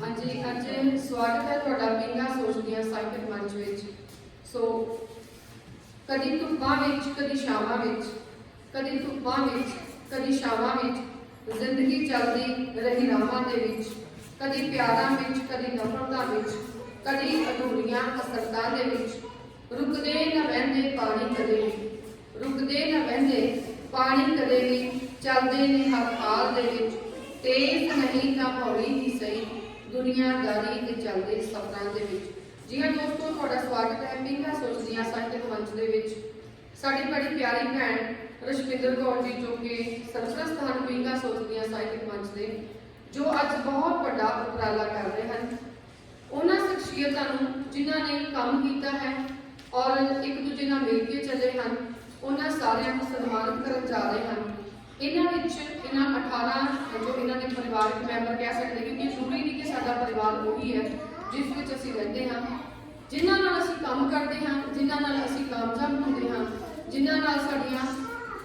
ਹਾਂਜੀ ਅੱਜ ਸਵਾਗਤ ਹੈ ਤੁਹਾਡਾ ਪਿੰਗਾ ਸੋਚਦੀਆਂ ਸਾਹਿਤ ਮੰਚ ਵਿੱਚ। ਸੋ, ਕਦੀ ਧੁੱਪਾਂ ਵਿੱਚ, ਕਦੀ ਛਾਵਾਂ ਵਿੱਚ, ਕਦੀ ਧੁੱਪਾਂ ਵਿੱਚ, ਕਦੀ ਛਾਵਾਂ ਵਿੱਚ, ਜ਼ਿੰਦਗੀ ਚੱਲਦੀ ਰਹੀ ਰਾਹਾਂ ਦੇ ਵਿੱਚ, ਕਦੀ ਪਿਆਰਾਂ ਵਿੱਚ, ਕਦੀ ਨਫ਼ਰਤਾਂ ਵਿੱਚ, ਕਦੀ ਅਧੂਰੀਆਂ ਹਸਰਤਾਂ ਦੇ ਵਿੱਚ, ਰੁਕਦੇ ਨਾ ਬਹਿੰਦੇ ਪਾਣੀ ਕਦੇ ਵੀ, ਰੁਕਦੇ ਨਾ ਬਹਿੰਦੇ ਪਾਣੀ ਕਦੇ ਵੀ, ਚੱਲਦੇ ਨੇ ਹਰ ਹਾਲ ਦੇ ਵਿੱਚ। ਤੇਜ਼ ਨਹੀਂ ਤਾਂ ਹੌਲੀ ਹੀ ਸਹੀ ਦੁਨੀਆਦਾਰੀ ਦੇ ਚੱਲਦੇ ਸਫ਼ਰਾਂ ਦੇ ਵਿੱਚ। ਜੀ ਹਾਂ ਦੋਸਤੋ, ਤੁਹਾਡਾ ਸਵਾਗਤ ਹੈ ਪਿੰਗਾ ਸੋਚਦੀਆਂ ਸਾਹਿਤਕ ਮੰਚ ਦੇ ਵਿੱਚ। ਸਾਡੀ ਬੜੀ ਪਿਆਰੀ ਭੈਣ ਰਸ਼ਮਿੰਦਰ ਕੌਰ ਜੀ ਜੋ ਕਿ ਸਰਸਰਸ ਹਨ ਪਿੰਗਾ ਸੋਚਦੀਆਂ ਸਾਹਿਤਕ ਮੰਚ ਦੇ, ਜੋ ਅੱਜ ਬਹੁਤ ਵੱਡਾ ਉਪਰਾਲਾ ਕਰ ਰਹੇ ਹਨ। ਉਹਨਾਂ ਸ਼ਖਸੀਅਤਾਂ ਨੂੰ ਜਿਨ੍ਹਾਂ ਨੇ ਕੰਮ ਕੀਤਾ ਹੈ ਔਰ ਇੱਕ ਦੂਜੇ ਨਾਲ ਮਿਲ ਕੇ ਚੱਲੇ ਹਨ, ਉਹਨਾਂ ਸਾਰਿਆਂ ਨੂੰ ਸਨਮਾਨਿਤ ਕਰਨ ਜਾ ਰਹੇ ਹਨ। ਇਹਨਾਂ ਵਿੱਚ ਇਹਨਾਂ 18 ਜੋ ਇਹਨਾਂ ਦੇ ਪਰਿਵਾਰਕ ਮੈਂਬਰ ਕਹਿ ਸਕਦੇ ਕਿਉਂਕਿ ਜ਼ਰੂਰੀ ਨਹੀਂ ਕਿ ਸਾਡਾ ਪਰਿਵਾਰ ਉਹੀ ਹੈ ਜਿਸ ਵਿੱਚ ਅਸੀਂ ਰਹਿੰਦੇ ਹਾਂ, ਜਿਨ੍ਹਾਂ ਨਾਲ ਅਸੀਂ ਕੰਮ ਕਰਦੇ ਹਾਂ, ਜਿਨ੍ਹਾਂ ਨਾਲ ਅਸੀਂ ਕਾਮਯਾਬ ਹੁੰਦੇ ਹਾਂ, ਜਿਨ੍ਹਾਂ ਨਾਲ ਸਾਡੀਆਂ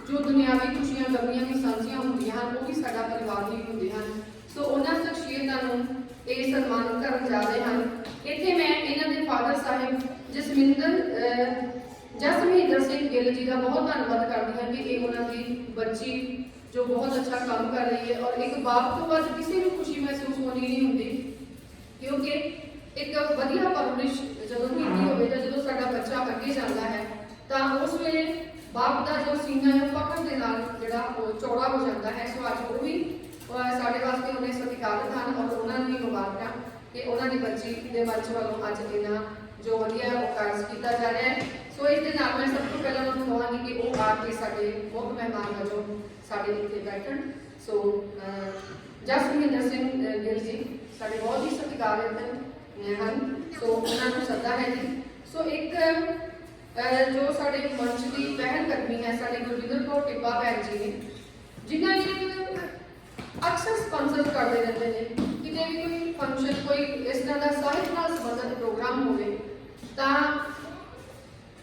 ਜੋ ਦੁਨਿਆਵੀ ਖੁਸ਼ੀਆਂ, ਗਮੀਆਂ ਵੀ ਸਾਂਝੀਆਂ ਹੁੰਦੀਆਂ ਹਨ, ਉਹ ਵੀ ਸਾਡਾ ਪਰਿਵਾਰ ਹੀ ਹੁੰਦੇ ਹਨ। ਸੋ ਉਹਨਾਂ ਸ਼ਖਸੀਅਤਾਂ ਨੂੰ ਇਹ ਸਨਮਾਨਿਤ ਕਰਨ ਜਾ ਰਹੇ ਹਨ। ਇੱਥੇ ਮੈਂ ਇਹਨਾਂ ਦੇ ਫਾਦਰ ਸਾਹਿਬ ਜਸਮਿੰਦਰ ਅਹ, ਜਸਮਿੰਦਰ ਸਿੰਘ ਗਿੱਲ ਜੀ ਦਾ ਬਹੁਤ ਧੰਨਵਾਦ ਕਰਦੀ ਹਾਂ ਕਿ ਇਹ ਉਹਨਾਂ ਦੀ ਬੱਚੀ ਜੋ ਬਹੁਤ ਅੱਛਾ ਕੰਮ ਕਰ ਰਹੀ ਹੈ ਔਰ ਇੱਕ ਬਾਪ ਤੋਂ ਵੱਧ ਕਿਸੇ ਨੂੰ ਖੁਸ਼ੀ ਮਹਿਸੂਸ ਹੋਣੀ ਨਹੀਂ ਹੁੰਦੀ। ਕਿਉਂਕਿ ਇੱਕ ਵਧੀਆ ਪਰਵਰਿਸ਼ ਜਦੋਂ ਕੀਤੀ ਹੋਵੇ ਜਾਂ ਜਦੋਂ ਸਾਡਾ ਬੱਚਾ ਅੱਗੇ ਜਾਂਦਾ ਹੈ ਤਾਂ ਉਸ ਵੇਲੇ ਬਾਪ ਦਾ ਜੋ ਸੀਨਾ ਹੈ ਪਕੜ ਦੇ ਨਾਲ ਜਿਹੜਾ ਉਹ ਚੌੜਾ ਹੋ ਜਾਂਦਾ ਹੈ। ਸੋ ਅੱਜ ਉਹ ਵੀ ਸਾਡੇ ਵਾਸਤੇ ਉਹਨੇ ਸਤਿਕਾਰਤ ਹਨ ਔਰ ਉਹਨਾਂ ਨੂੰ ਵੀ ਮੁਬਾਰਕਾਂ ਕਿ ਉਹਨਾਂ ਦੀ ਬੱਚੀ ਦੇ ਮੰਚ ਵੱਲੋਂ ਅੱਜ ਇਹਨਾਂ ਜੋ ਵਧੀਆ ਉਹ ਕਾਰਜ ਕੀਤਾ ਜਾ ਰਿਹਾ ਹੈ। ਸੋ ਇਸ ਦੇ ਨਾਲ ਮੈਂ ਸਭ ਤੋਂ ਪਹਿਲਾਂ ਉਹਨਾਂ ਕਹਾਂਗੀ ਕਿ ਉਹ ਆ ਕੇ ਸਾਡੇ ਮੁੱਖ ਮਹਿਮਾਨ ਵਜੋਂ ਸਾਡੇ ਇੱਥੇ ਬੈਠਣ। ਸੋ ਅਹ, ਜਸਮਿੰਦਰ ਸਿੰਘ ਅਹ, ਗਿੱਲ ਜੀ ਸਾਡੇ ਬਹੁਤ ਹੀ ਸਤਿਕਾਰਤ ਹਨ। ਸੋ ਉਹਨਾਂ ਨੂੰ ਸੱਦਾ ਹੈ ਜੀ। ਸੋ ਇੱਕ ਜੋ ਸਾਡੇ ਮੰਚ ਦੀ ਪਹਿਲ ਕਦਮੀ ਹੈ ਸਾਡੇ ਗੁਰਵਿੰਦਰ ਕੌਰ ਟਿੱਬਾ ਭੈਣ ਜੀ ਨੇ ਜਿਨ੍ਹਾਂ ਨੇ ਅਕਸਰ ਸਪਾਂਸਰ ਕਰਦੇ ਰਹਿੰਦੇ ਨੇ ਕਿਤੇ ਵੀ ਕੋਈ ਫੰਕਸ਼ਨ ਕੋਈ ਇਸ ਤਰ੍ਹਾਂ ਦਾ ਸਾਹਿਤ ਨਾਲ ਸੰਬੰਧਿਤ ਪ੍ਰੋਗਰਾਮ ਹੋਵੇ ਤਾਂ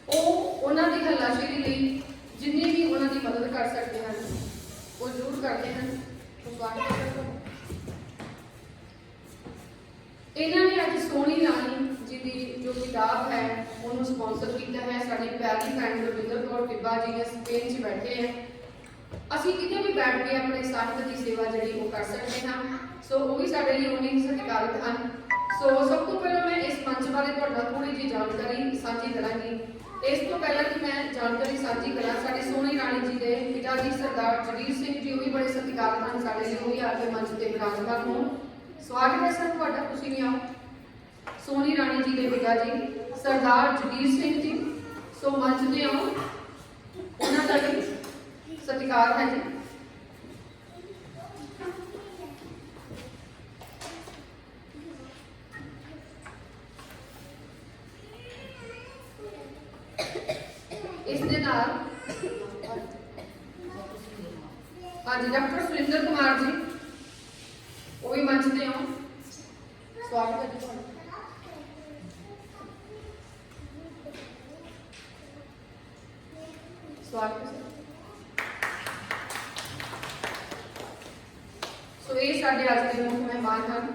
ਉਹ ਉਹਨਾਂ ਦੀ ਹੱਲਾਸ਼ੇਰੀ ਲਈ ਜਿੰਨੀ ਵੀ ਉਹਨਾਂ ਦੀ ਮਦਦ ਕਰ ਸਕਦੇ ਹਨ, ਉਹ ਜ਼ਰੂਰ ਕਰਦੇ ਹਨ। ਇਹਨਾਂ ਨੇ ਅੱਜ ਸੋਹਣੀ ਰਾਣੀ ਜੀ ਜੋ ਕਿਤਾਬ ਹੈ, ਉਹਨੂੰ ਸਪਾਂਸਰ ਕੀਤਾ ਹੈ। ਸਾਡੀ ਪਿਆਰੀ ਭੈਣ ਰਵਿੰਦਰ ਕੌਰ ਟਿੱਬਾ ਜੀ ਨੇ ਸਪੇਨ 'ਚ ਬੈਠੇ ਹੈ। ਅਸੀਂ ਕਿਤੇ ਵੀ ਬੈਠ ਕੇ ਆਪਣੇ ਸਾਹਿਤ ਦੀ ਸੇਵਾ ਜਿਹੜੀ ਉਹ ਕਰ ਸਕਦੇ ਹਾਂ। ਸੋ ਉਹ ਵੀ ਸਾਡੇ ਲਈ ਉਨੇ ਹੀ ਸਤਿਕਾਰਤ ਹਨ। ਸੋ ਸਭ ਤੋਂ ਪਹਿਲਾਂ ਮੈਂ ਇਸ ਮੰਚ ਬਾਰੇ ਤੁਹਾਡਾ ਥੋੜੀ ਜਿਹੀ ਜਾਣਕਾਰੀ ਸਾਂਝੀ ਕਰਾਂਗੀ। ਇਸ ਤੋਂ ਪਹਿਲਾਂ ਕਿ ਮੈਂ ਜਾਣਕਾਰੀ ਸਾਂਝੀ ਕਰਾਂ, ਸਾਡੀ ਸੋਹਣੀ ਰਾਣੀ ਜੀ ਦੇ ਪਿਤਾ ਜੀ ਸਰਦਾਰ ਜਗੀਰ ਸਿੰਘ ਜੀ, ਉਹ ਵੀ ਬੜੇ ਸਤਿਕਾਰਤ ਹਨ ਸਾਡੇ ਲਈ ਉਹ ਵੀ ਆ ਕੇ ਮੰਚ ਤੇ ਵਿਰਾਜਮਾਨ ਹੋਣ। ਸਵਾਗਤ ਹੈ ਸਰ ਤੁਹਾਡਾ, ਤੁਸੀਂ ਵੀ ਆਓ। ਸੋਹਣੀ ਰਾਣੀ ਜੀ ਦੇ ਪਿਤਾ ਜੀ, ਸਰਦਾਰ ਜਗੀਰ ਸਿੰਘ ਜੀ, ਸੋ ਮੰਚ ਤੇ ਆਓ। ਉਹਨਾਂ ਦਾ ਵੀ ਸਤਿਕਾਰ ਹੈ ਜੀ। ਇਸ ਦੇ ਨਾਲ ਹਾਂਜੀ, ਡਾਕਟਰ ਸੁਰਿੰਦਰ ਕੁਮਾਰ ਜੀ, ਉਹ ਵੀ ਮੰਚ ਤੇ ਆਉਣ ਸਵਾਗਤ ਹੈ ਜੀ ਤੁਹਾਡਾ। ਸਵਾਗਤ ਹੈ ਸਰ। ਸੋ ਇਹ ਸਾਡੇ ਅੱਜ ਦੇ ਮੁੱਖ ਮਹਿਮਾਨ ਹਨ।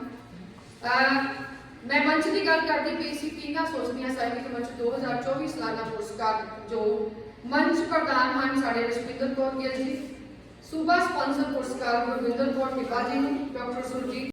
ਅਹ ਮੈਂ ਮੰਚ ਦੀ ਗੱਲ ਕਰਦੀ ਪਈ ਸੀ ਪੀਂਗਾ ਸੋਚਦੀਆਂ ਸਾਹਿਤਕ ਮੰਚ 2024 ਸਾਲਾਨਾ ਪੁਰਸਕਾਰ ਜੋ ਮੰਚ ਪ੍ਰਧਾਨ ਹਨ ਸਾਡੇ ਰਸ਼ਮਿੰਦਰ ਕੌਰ ਗਿੱਲ ਜੀ, ਸੂਬਾ ਸਪਾਂਸਰ ਪੁਰਸਕਾਰ ਗੁਰਵਿੰਦਰ ਕੌਰ ਟਿੱਬਾ ਜੀ ਨੂੰ, ਡਾਕਟਰ ਸੁਰਜੀਤ